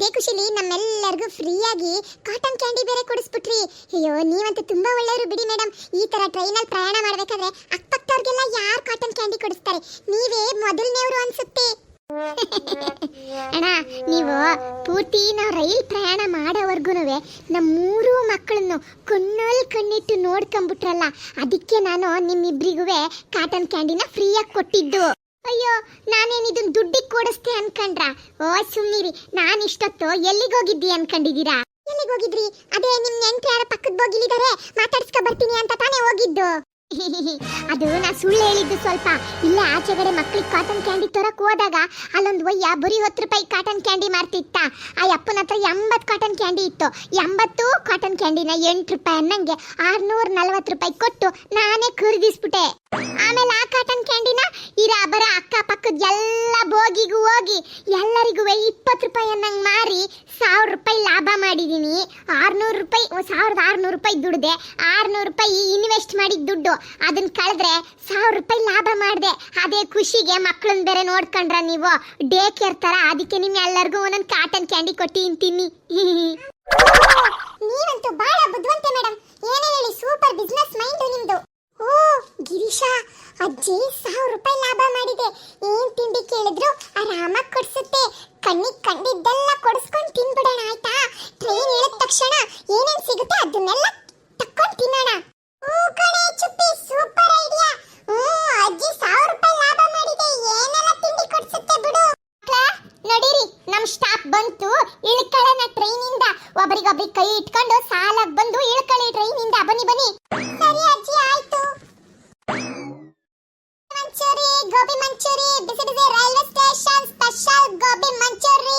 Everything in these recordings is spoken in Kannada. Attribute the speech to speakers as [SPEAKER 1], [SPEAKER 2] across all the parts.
[SPEAKER 1] ಇದೇ ಖುಷಿಲಿ ನಮ್ಮೆಲ್ಲರಿಗೂ ಫ್ರೀಯಾಗಿ ಕಾಟನ್ ಕ್ಯಾಂಡಿ ಬೇರೆ ಕೊಡಿಸ್ಬಿಟ್ರಿ. ಅಯ್ಯೋ, ನೀವಂತೂ ತುಂಬಾ ಒಳ್ಳೆಯವರು ಬಿಡಿ ಮೇಡಮ್ ಈ ತರ ಟ್ರೈನಲ್ಲಿ ಪ್ರಯಾಣ ಮಾಡ್ಬೇಕಾದ್ರೆ ಅಕ್ಕಪಕ್ಕವ್ರಿಗೆಲ್ಲ ಯಾರು ಕಾಟನ್ ಕ್ಯಾಂಡಿ ಕೊಡಿಸ್ತಾರೆ? ನೀವೇ ಮೊದಲನೇವರು ಅನ್ಸುತ್ತೆ. ಅಣ್ಣ, ನೀವು ಪೂರ್ತಿ ನಾವು ರೈಲ್ ಪ್ರಯಾಣ ಮಾಡೋವರೆಗೂ ನಮ್ಮ ಮೂರು ಮಕ್ಕಳನ್ನು ಕಣ್ಣಲ್ಲಿ ಕಣ್ಣಿಟ್ಟು ನೋಡ್ಕೊಂಬಿಟ್ರಲ್ಲ, ಅದಕ್ಕೆ ನಾನು ನಿಮ್ಮಿಬ್ಬರಿಗೂ ಕಾಟನ್ ಕ್ಯಾಂಡಿನ ಫ್ರೀಯಾಗಿ ಕೊಟ್ಟಿದ್ದು. ಅಯ್ಯೋ, ನಾನೇನ್ ಇದನ್ ದುಡ್ಡಿಗೆ ಕೊಡಿಸ್ತೆ ಅನ್ಕಂಡ್ರ? ಓ ಸುಮ್ಮನಿರಿ ನಾನ್ ಇಷ್ಟೊತ್ತು ಎಲ್ಲಿಗೆ ಹೋಗಿದ್ದಿ ಅನ್ಕೊಂಡಿದೀರಾ ಎಲ್ಲಿಗೆ ಹೋಗಿದ್ರಿ? ಅದೇ ನಿಮ್ ನೆಂಟ್ರು ಯಾರ ಪಕ್ಕದ ಬೋಗಿಲಿದ್ದಾರೆ ಮಾತಾಡ್ಸ್ಕ ಬರ್ತೀನಿ ಅಂತ ತಾನೇ ಹೋಗಿದ್ದು. ಅದು ನಾ ಸುಳ್ಳು ಹೇಳಿದ್ದು ಸ್ವಲ್ಪ. ಇಲ್ಲ, ಆಚೆಗಡೆ ಮಕ್ಳಿಗೆ ಕಾಟನ್ ಕ್ಯಾಂಡಿ ತರಕ್ ಹೋದಾಗ ಅಲ್ಲೊಂದು ಒಯ್ಯ ಬರೀ ಹತ್ತು ರೂಪಾಯಿ ಕಾಟನ್ ಕ್ಯಾಂಡಿ ಮಾರ್ತಿತ್ತ. ಆ ಅಪ್ಪನ ಹತ್ರ ಎಂಬತ್ತು ಕಾಟನ್ ಕ್ಯಾಂಡಿ ಇತ್ತು. ಎಂಬತ್ತು ಕಾಟನ್ ಕ್ಯಾಂಡಿನ ಎಂಟು ರೂಪಾಯಿ ಅನ್ನಂಗೆ ಆರ್ನೂರ ನಲ್ವತ್ತು ರೂಪಾಯಿ ಕೊಟ್ಟು ನಾನೇ ಖರೀದಿಸ್ಬಿಟ್ಟೆ. ಆಮೇಲೆ ಆ ಕಾಟನ್ ಕ್ಯಾಂಡಿನ ಇರ ಬರ ಅಕ್ಕ ಪಕ್ಕದ ಎಲ್ಲ ಬೋಗಿಗೂ ಹೋಗಿ ಎಲ್ಲರಿಗೂ ಇಪ್ಪತ್ತು ರೂಪಾಯಿ ಅನ್ನಂಗೆ ಮಾರಿ ಸಾವಿರ ರೂಪಾಯಿ ಲಾಭ ಮಾಡಿದ್ದೀನಿ ಆರುನೂರು ರೂಪಾಯಿ ಸಾವಿರದ ಆರ್ನೂರು ರೂಪಾಯಿ ದುಡ್ದೆ. ಆರುನೂರು ರೂಪಾಯಿ ಇನ್ವೆಸ್ಟ್ ಮಾಡಿದ ದುಡ್ಡು. ಅದನ್ನ ಕಳೆದ್ರೆ ಸಾವಿರ ರೂಪಾಯಿ ಲಾಭ ಮಾಡಿದೆ. ಅದೇ ಖುಷಿಗೆ ಮಕ್ಕಳನ್ನ ಬೇರೆ ನೋಡ್ಕೊಂಡ್ರ ನೀವು. ಡೇ ಕೇರ್ ಥರ ಅದಕ್ಕೆ ನಿಮ್ಮ ಎಲ್ಲರಿಗೂ ಒಂದೊಂದು ಕಾಟನ್ ಕ್ಯಾಂಡಿ ಕೊಟ್ಟು ತಿನ್ನಿ. ನೀವಂತೂ ಬಹಳ ಬುದ್ಧಿವಂತೆ ಮೇಡಮ್ ಏನೇ ಹೇಳಿ ಸೂಪರ್ ಬಿಸ್ನೆಸ್ ಮೈಂಡ್ ನಿಮ್ದು. ಓ, ಗಿರೀಶಾ, ಅಜ್ಜಿ ಸಾವಿರ ರೂಪಾಯಿ ಲಾಭ ಮಾಡಿದೆ. ಏನ್ ತಿಂಡಿ ಕೇಳಿದ್ರು ಆರಾಮಾಗಿ ಕೊಡ್ಸುತ್ತೆ. ಕಣ್ಣಿಗೆ ಕಂಡಿದ್ದೆಲ್ಲ ಕೊಡಿಸ್ಕೊಂಡು ತಿನ್ಬಿಡೋಣ ಆಯ್ತಾ? ಟ್ರೈನ್ ಇಳಿದ ತಕ್ಷಣ ಏನೇನ್ ಸಿಗುತ್ತೆ ಅದನ್ನೆಲ್ಲ ತಕ್ಕೊಂಡು ತಿನ್ನೋಣ. ಓ ಕಣೆ ಚುಪ್ಪಿ ಸೂಪರ್ ಐಡಿಯಾ ಹ್ಮ್ ಅಜ್ಜಿ ಸಾವಿರ ರೂಪಾಯಿ ಲಾಭ ಮಾಡಿದೆ. ಏನೆಲ್ಲ ತಿಂಡಿ ಕೊಡ್ಸುತ್ತೆ ಬಿಡು. ನಡೀರಿ. ನಮ್ ಸ್ಟಾಪ್ ಬಂತು ಇಳ್ಕೊಳ್ಳೋಣ ಟ್ರೈನ್ ಇಂದ. ಒಬ್ರಿಗೊಬ್ರಿಗೆ ಕೈ ಇಟ್ಕೊಂಡು ಸಾಲಾಗಿ ಬಂದು ಇಳ್ಕೊಳ್ಳಿ ಟ್ರೈನಿಂದ ಬನ್ನಿ ಬನ್ನಿ. ಮಂಚೂರಿ ಬಿಸಿ ಬಿಸಿ railway station special gobi manchuri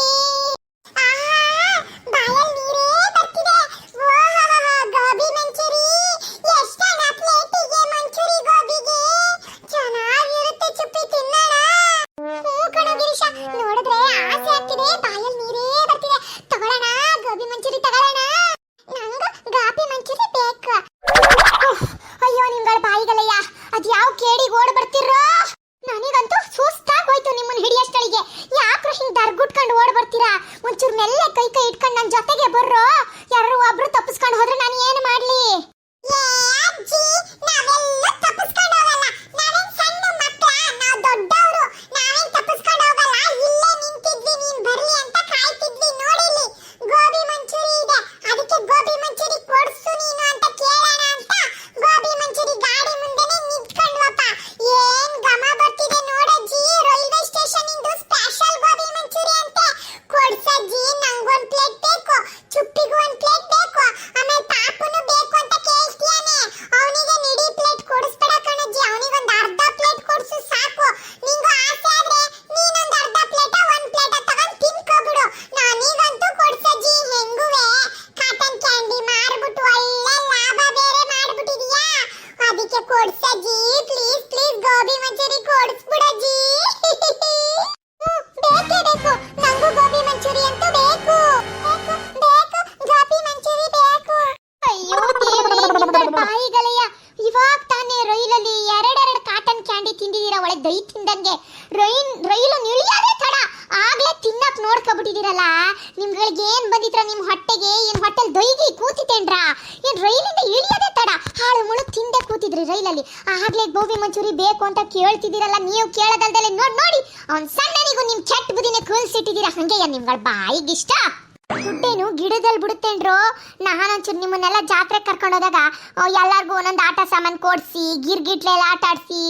[SPEAKER 1] ನೋಡ್ಕೊಬಿಟ್ಟಿದ್ದೀರಲ್ಲ ನಿಮ್ಗಳಿಗೆ ಏನ್ ಬಂದಿತ್ರ ನಿಮ್ ಹೊಟ್ಟೆಗೆ, ಏನ್ ಹೊಟ್ಟೆಲ್ ದೊಯ್ಗಿ ಕೂತಿತೇನ್ರ ಏನ್ ರೈಲಿಂದ ಇಳಿಯೋದೇ ತಡ. ಹಾಳು ಮುಳು ತಿಂದೆ ಕೂತಿದ್ರಿ ರೈಲಲ್ಲಿ. ಆಗ್ಲೇ ಗೋಬಿ ಮಂಚೂರಿ ಬೇಕು ಅಂತ ಕೇಳ್ತಿದ್ದೀರಲ್ಲ, ನೀವು ಕೇಳದಲ್ದಲೆ ನೋಡ್ ನೋಡಿ. ಅವ್ನ್ ಸಣ್ಣನಿಗೂ ನಿಮ್ ಕೆಟ್ಟ ಬುದಿನೇ ಕಲ್ಸಿಟ್ಟಿದ್ದೀರಾ ಹಂಗೆಯ ನಿಮ್ಗಳ ಬಾಯಿಗಿಷ್ಟ? ದುಡ್ಡೇನು ಗಿಡದಲ್ಲಿ ಬಿಡುತ್ತೇನ್ರು? ನಾನೊಂಚೂರು ನಿಮ್ಮನ್ನೆಲ್ಲ ಜಾತ್ರೆ ಕರ್ಕೊಂಡು ಹೋದಾಗ ಎಲ್ಲರಿಗೂ ಒಂದೊಂದು ಆಟ ಸಾಮಾನು ಕೊಡಿಸಿ ಗಿರ್ಗಿಟ್ಲೆಲ್ಲ ಆಟ ಆಡಿಸಿ,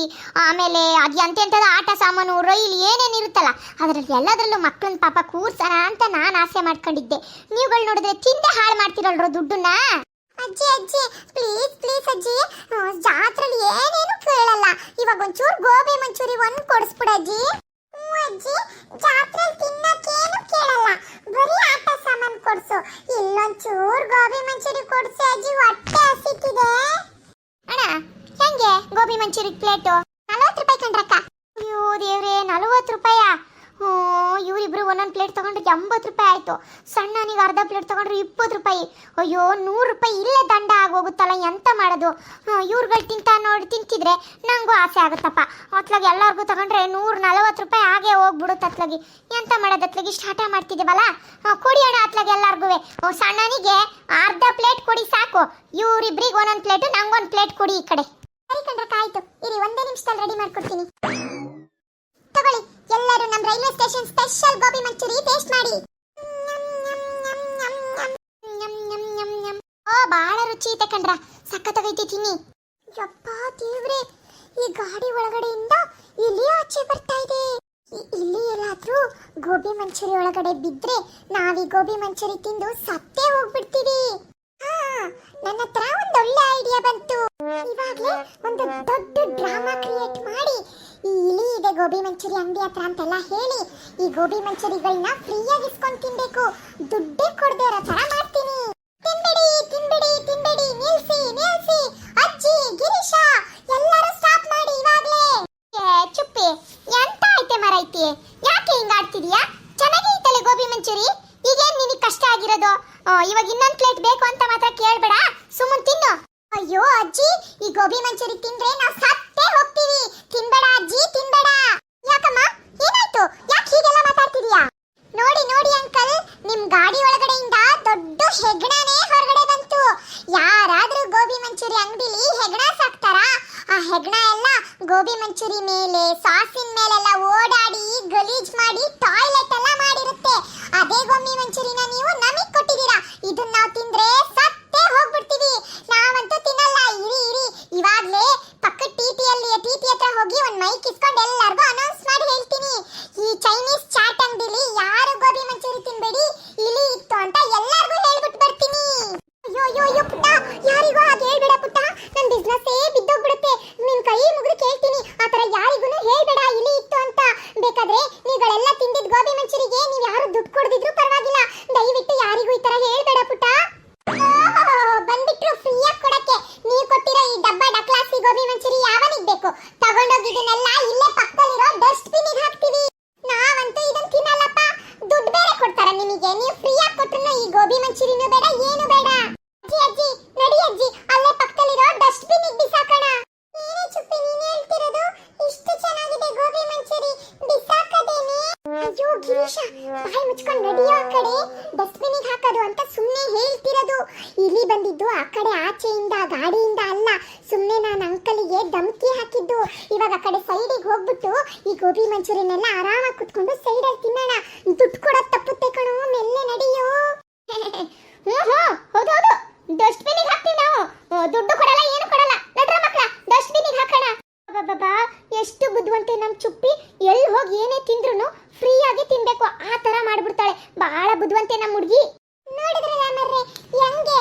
[SPEAKER 1] ಆಮೇಲೆ ಅದು ಎಂತೆಂಥದ್ದು ಆಟ ಸಾಮಾನು ರೈಲ್ ಏನೇನು ಇರುತ್ತಲ್ಲ, ಅದರಲ್ಲಿ ಎಲ್ಲದರಲ್ಲೂ ಮಕ್ಕಳನ್ನ ಪಾಪ ಕೂರ್ಸೋಣ ಅಂತ ನಾನು ಆಸೆ ಮಾಡ್ಕೊಂಡಿದ್ದೆ. ನೀವುಗಳು ನೋಡಿದ್ರೆ ತಿಂದೆ ಹಾಳು ಮಾಡ್ತಿರಲ್ರೋ ದುಡ್ಡನ್ನ? ಅಜ್ಜಿ ಅಜ್ಜಿ, ಪ್ಲೀಸ್ ಪ್ಲೀಸ್ ಅಜ್ಜಿ. ಜಾತ್ರೆಲಿ ಏನೇನು ಕೇಳಲ್ಲ. ಇವಾಗ ಒಂಚೂರು ಗೋಬಿ ಮಂಚೂರಿ ಒಂದು ಕೊಡಿಸ್ಬಿಡ ಅಜ್ಜಿ. ಅಜ್ಜಿ, ಜಾತ್ರೆ ತಿನ್ನಕ್ಕೇನು ಕೇಳಲ್ಲ. ಬರೀ ಆಟ ಸಾಮಾನು ಕೊಡ್ಸು. ಇಲ್ಲೊಂಚೂರು ಗೋಬಿ ಮಂಚೂರಿ ಕೊಡ್ಸು ಅಜ್ಜಿ, ಹೊಟ್ಟೆ ಹಸಿತಿದೆ. ಅಣ್ಣ, ಹೆಂಗೆ ಗೋಬಿ ಮಂಚೂರಿ ಪ್ಲೇಟು ನಲವತ್ತು ರೂಪಾಯಿ ಕಂಡ್ರಕ್ಕ ಅಯ್ಯೋ ದೇವ್ರೆ, ನಲವತ್ತು ರೂಪಾಯ? ಹ್ಞೂ, ಇವರಿಬ್ರು ಒಂದೊಂದು ಪ್ಲೇಟ್ ತಗೊಂಡ್ರೆ ಎಂಬತ್ತು ರೂಪಾಯಿ ಆಯಿತು. ಸಣ್ಣನಿಗೆ ಅರ್ಧ ಪ್ಲೇಟ್ ತಗೊಂಡ್ರೆ ಇಪ್ಪತ್ತು ರೂಪಾಯಿ. ಅಯ್ಯೋ, ನೂರು ರೂಪಾಯಿ ಇಲ್ಲೇ ದಂಡ
[SPEAKER 2] ಆಗೋಗುತ್ತಲ್ಲ, ಎಂತ ಮಾಡೋದು? ಇವ್ರುಗಳು ತಿಂತ ನೋಡಿ ತಿಂತಿದ್ರೆ ನಂಗೂ ಆಸೆ ಆಗುತ್ತಪ್ಪ. ಅತ್ಲಾಗಿ ಎಲ್ಲರಿಗೂ ತಗೊಂಡ್ರೆ ನೂರ ನಲವತ್ತು ರೂಪಾಯಿ ಹಾಗೆ ಹೋಗ್ಬಿಡುತ್ತೆ ಅತ್ಲಾಗಿ. ಎಂತ ಮಾಡೋದು ಅತ್ಲಾಗಿ? ಹಠ ಮಾಡ್ತಿದ್ದೀವಲ್ಲ? ಕೊಡಿ ಅಣ್ಣ ಅತ್ಲಾಗಿ ಎಲ್ಲರಿಗೂ ಸಣ್ಣನಿಗೆ ಅರ್ಧ ಪ್ಲೇಟ್ ಕೊಡಿ ಸಾಕು. ಇವ್ರಿಬ್ರಿಗೆ ಒಂದೊಂದು ಪ್ಲೇಟು ನಂಗೊಂದು ಪ್ಲೇಟ್ ಕೊಡಿ ಈ ಕಡೆ. ಸರಿ ಕಂಡ್ರೆ ಕಾಯ್ತು ಇರಿ, ಒಂದೇ ನಿಮಿಷದಲ್ಲಿ ರೆಡಿ ಮಾಡ್ಕೊಡ್ತೀನಿ. Railway station special gobi manchuri taste ಮಾಡಿ. ಓ ಬಹಳ ರುಚಿ ಐತೆ ಕಣ್ರ. ಸಖತ್ತಾಗೈತಿ ತಿನ್ನಿ. ಯಪ್ಪ, ದೇವ್ರೆ. ಈ ಗಾಡಿ ಒಳಗಡೆಯಿಂದ ಇಲ್ಲಿ ಆಚೆ ಬರ್ತಾ ಇದೆ. ಇಲ್ಲಿ ಎಲ್ಲಾದ್ರೂ ಗೋಬಿ ಮಂಚೂರಿ ಒಳಗಡೆ ಬಿದ್ರೆ ನಾವೀ ಗೋಬಿ ಮಂಚೂರಿ ತಿಂದು ಸತ್ತೇ ಹೋಗ್ಬಿಡ್ತೀವಿ. ನನ್ನ ಹತ್ರ ಒಂದು ಒಳ್ಳೆ ಐಡಿಯಾ ಬಂತು. ಇವಾಗ್ಲೇ ಒಂದು ದೊಡ್ಡ ಡ್ರಾಮಾ ಕ್ರಿಯೇಟ್ ಮಾಡಿ ಈ ಇದೆ ಗೋಬಿ ಮಂಚೂರಿ ಅಂಗಡಿ ಹತ್ರ ಅಂತೆಲ್ಲ ಹೇಳಿ ಈ ಗೋಬಿ ಮಂಚೂರಿಗಳನ್ನ ಫ್ರೀಯಾಗಿ ಇಸ್ಕೊಂಡು ತಿನ್ಬೇಕು. ದುಡ್ಡೇ ಕೊಡದೆ ಇರೋ ತರ ಮಾಡ್ತೀನಿ. ತಿನ್ಬೇಡಿ ತಿನ್ಬೇಡಿ ತಿನ್ಬೇಡಿ. ನಿಲ್ಸಿ ನಿಲ್ಸಿ. ಅಜ್ಜಿ, ಗಿರೀಶ, ಎಲ್ಲರೂ ಸ್ಟಾಪ್ ಮಾಡಿ ಇವಾಗ್ಲೇ. ಚುಪ್ಪಿ, ಎಂತ ಐತೆ ಮರೈತಿ? ಯಾಕೆ ಹಿಂಗ್ ಆಡ್ತಿದ್ಯಾ? ಚೆನ್ನಾಗೈತಲ್ಲ ಗೋಬಿ ಮಂಚೂರಿ? ಈಗೇನ್ ನಿನಗೆ ಕಷ್ಟ ಆಗಿರೋದು? ಇವಾಗ ಇನ್ನೊಂದ್ ಪ್ಲೇಟ್ ಬೇಕು ಅಂತ ಮಾತ್ರ ಕೇಳ್ಬೇಡ. ಸುಮ್ಮನ್ ತಿನ್ನು. ಅಯ್ಯೋ ಅಜ್ಜಿ, ಈ ಗೋಬಿ ಮಂಚೂರಿ ತಿಂದ್ರೆ ನಾವು ಸತ್ತೇ ಹೋಗ್ತೀವಿ. ತಿನ್ಬೇಡ ಅಜ್ಜಿ ತಿನ್ಬೇಡ. ಯಾಕಮ್ಮ? ಏನಾಯ್ತು? ಯಾಕೆ ಹೀಗೆಲ್ಲ ಮಾತಾಡ್ತಿದೀಯ? ನೋಡಿ ನೋಡಿ, ಅಂಕಲ್. ನಿಮ್ ಗಾಡಿ ಒಳಗಡೆಯಿಂದ ದೊಡ್ಡ ಹೆಗ್ಣನೇ ಹೊರಗಡೆ ಬಂತು. ಯಾರಾದ್ರೂ ಗೋಬಿ ಮಂಚೂರಿ ಅಂಗಡಿಲಿ ಹೆಗ್ಣ ಸಾಕ್ತಾರಾ? ಆ ಹೆಗ್ಣ ಎಲ್ಲ ಗೋಬಿ ಮಂಚೂರಿ ಮೇಲೆ, ಸಾಸಿನ ಮೇಲೆಲ್ಲ ಓಡಾಡಿ ಗಲೀಜ್ ಮಾಡಿ ಟಾಯ್ಲೆಟ್ ಎಲ್ಲ ಮಾಡಿರುತ್ತೆ ಅದೇ ಗೋಬಿ ಮಂಚೂರಿನ ನೀವು ನಮಗ್ ಕೊಟ್ಟಿದ್ದೀರಾ ಇದನ್ನ ನಾವು ತಿಂದ್ರೆ ಸತ್ತೇ ಹೋಗ್ಬಿಡ್ತೀವಿ ನಾವಂತೂ ತಿನ್ನಲ್ಲ ಇರಿ ಇರಿ ಇವಾಗ್ಲೇ ಪಕ್ಕದ ಟಿಟಿಯಲ್ಲಿ ಟಿಟಿ ಹತ್ರ ಹೋಗಿ ಒಂದ್ ಮೈಕ್ ಇಸ್ಕೊಂಡು ಎಲ್ಲರಿಗೂ ಅನೌನ್ಸ್ ಮಾಡಿ ಹೇಳ್ತೀನಿ ಈ ಚೈನೀಸ್ ಚಾಟ್ ಅಂಗಡಿಲಿ ಯಾರು ಗೋಬಿ ಮಂಚೂರಿ ತಿನ್ಬೇಡಿ ಇಲಿ ಇತ್ತು ಅಂತ ಎಲ್ಲರಿಗೂ ಹೇಳ್ಬಿಟ್ಟು ಬರ್ತೀನಿ ಅಯ್ಯೋ ಅಯ್ಯೋ ಅಯ್ಯೋ ಪುಟ್ಟ ಯಾರಿಗೂ ಹಾಗೆ ಹೇಳ್ಬೇಡ ಪುಟ್ಟ ನನ್ ಬಿಸ್ನೆಸ್ಸೇ ಬಿದ್ದೋಗ್ಬಿಡುತ್ತೆ ನಿನ್ ಕೈ ಮುಗಿದು ಕೇಳ್ತೀನಿ ಆತರ ಯಾರಿಗೂ ಹೇಳ್ಬೇಡ ಇಲಿ ಇತ್ತು ಅಂತ ಬೇಕಾದ್ರೆ ನೀವುಗಳೆಲ್ಲ ತಿಂದಿದ್ ಗೋಬಿ ಮಂಚೂರಿಗೆ ನೀವ್ ಯಾರು ದುಡ್ಡು ಕೊಡದಿದ್ರು ಪರವಾಗಿಲ್ಲ ದಯವಿಟ್ಟು ಯಾರಿಗೂ ಈ ತರ ಹೇಳ್ಬೇಡ ಪುಟ್ಟ ಓಹೋ, ಬಂದ್ಬಿಟ್ರು ಫ್ರೀಯಾಗಿ ಕೊಡಕ್ಕೆ ನೀವು ಕೊಟ್ಟಿರೋ ಈ ಡಬ್ಬ ಡಕ್ಲಾಸಿ ಗೋಬಿ ಮಂಚೂರಿ ಯಾವನಿಗೆ ಬೇಕು. ತಗೊಂಡೋಗಿ ಇದನ್ನೆಲ್ಲ ಇಲ್ಲೇ ಪಕ್ಕದಲ್ಲಿರೋ ಡಸ್ಟ್ಬಿನ್ ಹಾಕ್ತೀವಿ ನಾವಂತೂ ಇದನ್ನ ತಿನ್ನಲ್ಲಪ್ಪ ದುಡ್ಡು ಬೇರೆ ಕೊಡ್ತಾರ ನಿಮಗೆ ನೀವು ಫ್ರೀಯಾಗಿ ಕೊಟ್ರು ಈ ಗೋಬಿ ಮಂಚೂರಿನೂ ಬೇಡ ಏನು ಬೇಡ ಅಜ್ಜಿ ಅಜ್ಜಿ ನಡಿ ಅಜ್ಜಿ ಅಲ್ಲೇ ಪಕ್ಕದಲ್ಲಿರೋ ಡಸ್ಟ್ಬಿನ್ ಬಿಸಾಕೋಣ ಏನೇ ಚುಪ್ಪಿ ನೀನ್ ಹೇಳ್ತಿರೋದು ಇಷ್ಟು ಚೆನ್ನಾಗಿದೆ ಗೋಬಿ ಮಂಚೂರಿ ಬಿಸಾಕದೇನೆ ಅಯ್ಯೋ ಗಿರೀಶ ಬಾಯಿ ಮುಚ್ಕೊಂಡು ನಡಿಯೋ ಆ ಕಡೆ ಡಸ್ಟ್ಬಿನ್ ಹಾಕೋದು ಅಂತ ಸುಮ್ಮನೆ ಹೇಳ್ತಿರೋದು ಇಲ್ಲಿ ಬಂದಿದ್ದು ಆ ಕಡೆ ಆಚೆಯಿಂದ ಗಾಡಿಯಿಂದ ಅಲ್ಲ ಸುಮ್ಮನೆ ನಾನು ಅಂಕಲಿಗೆ ಹಾಕಿದ್ದು ಇವಾಗ ಆ ಕಡೆ ಸೈಡಿಗೆ ಹೋಗ್ಬಿಟ್ಟು ಈ ಗೋಬಿ ಮಂಚೂರಿನೆಲ್ಲ ಆರಾಮಾಗಿ ಕುತ್ಕೊಂಡು ಸೈಡಲ್ಲಿ ತಿನ್ನೋಣ. ದುಡ್ಡು ಕೊಡೋದು ತಪ್ಪುತ್ತೆ ಕಣೋ, ಮೆಲ್ಲೆ ನಡೆಯೋ. ಹ್ಞೂ ಹ್ಞೂ ಹೌದು ಹೌದು. ಡಸ್ಟ್ಬಿನಿಗೆ ಹಾಕ್ತೀವಿ ನಾವು. ದುಡ್ಡು ಕೊಡಲ್ಲ, ಏನು ಕೊಡಲ್ಲ. ನಡ್ರ ಮಕ್ಕಳ ಡಸ್ಟ್ಬಿನಿಗೆ ಹಾಕೋಣ. ಬಾಬಾ ಎಷ್ಟು ಬುದ್ಧಿವಂತೆ ನಮ್ಮ ಚುಪ್ಪಿ. ಎಲ್ಲಿ ಹೋಗಿ ಏನೇ ತಿಂದ್ರು ಫ್ರೀ ಆಗಿ ತಿನ್ಬೇಕು. ಆ ತರ ಮಾಡ್ಬಿಡ್ತಾಳೆ. ಬಹಳ ಬುದ್ಧಿವಂತೆ ನಮ್ಮ ಹುಡುಗಿ. ನೋಡಿದ್ರೆ ರಾಮರ್ರೆ ಹೆಂಗೆ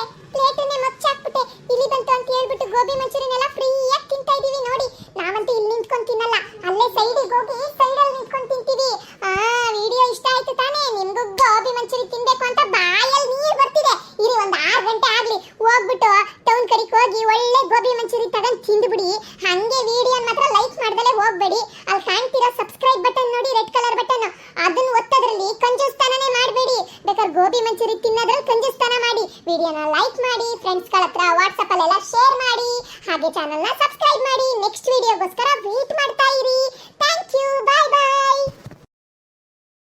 [SPEAKER 2] ಮಚ್ಚಾಕ್ಬಿಟ್ಟೆ ಇಲ್ಲಿ ಬಂತು ಅಂತ ಹೇಳ್ಬಿಟ್ಟು ಗೋಬಿ ಮಂಚೂರಿನೆಲ್ಲ ಫ್ರೀ ಆಗಿ ತಿಂತಾ ಇದೀವಿ ನೋಡಿ. ನಾವಂತೂ ಇಲ್ಲಿ ನಿಂತ್ಕೊಂಡು ತಿನ್ನಲ್ಲ. ಅಲ್ಲೇ ಸೈಡಿಗೆ ಹೋಗಿ ಸೈಡಲ್ಲಿ ನಿಂತ್ಕೊಂಡು ತಿಂತೀವಿ. ಆ ವಿಡಿಯೋ ಇಷ್ಟ ಆಯ್ತು ತಾನೇ? ನಿಮಗೂ ಗೋಬಿ ಮಂಚೂರಿ ತಿನ್ಬೇಕು ಅಂತ ಬಾಯಲ್ಲಿ ನೀರು ಬರ್ತಿದೆ. ಇರಿ ಒಂದು ಆರು ಗಂಟೆ ಆಗ್ಲಿ. ಹೋಗ್ಬಿಟ್ಟು ಟೌನ್ ಕಡೆಗೆ ಹೋಗಿ ಒಳ್ಳೆ ಗೋಬಿ ಮಂಚೂರಿ ತಗೊಂಡು ತಿಂದುಬಿಡಿ. ಹಂಗೆ ವಿಡಿಯೋ ಮಾತ್ರ ಲೈಕ್ ಮಾಡ್ದಲೇ ಹೋಗ್ಬೇಡಿ. ಅಲ್ಲಿ ಕಾಣ್ತಿರೋ ಸಬ್ಸ್ಕ್ರೈಬ್ ಬಟನ್ ನೋಡಿ ರೆಡ್ ಕಲರ್ ಬಟನ್ ಅದನ್ನ ಒತ್ತೋದ್ರಲ್ಲಿ ಕಂಜೂಸ್ತಾನೇ ಮಾಡಬೇಡಿ. ಬೇಕಾದ್ರೆ ಗೋಬಿ ಮಂಚೂರಿ ವಿಡಿಯೋನ ಲೈಕ್ ಮಾಡಿ ಫ್ರೆಂಡ್ಸ್ಗಳ ಹತ್ರ ವಾಟ್ಸಪ್ ಅಲ್ಲೆಲ್ಲ ಶೇರ್ ಮಾಡಿ ಹಾಗೆ ಚಾನಲ್ನ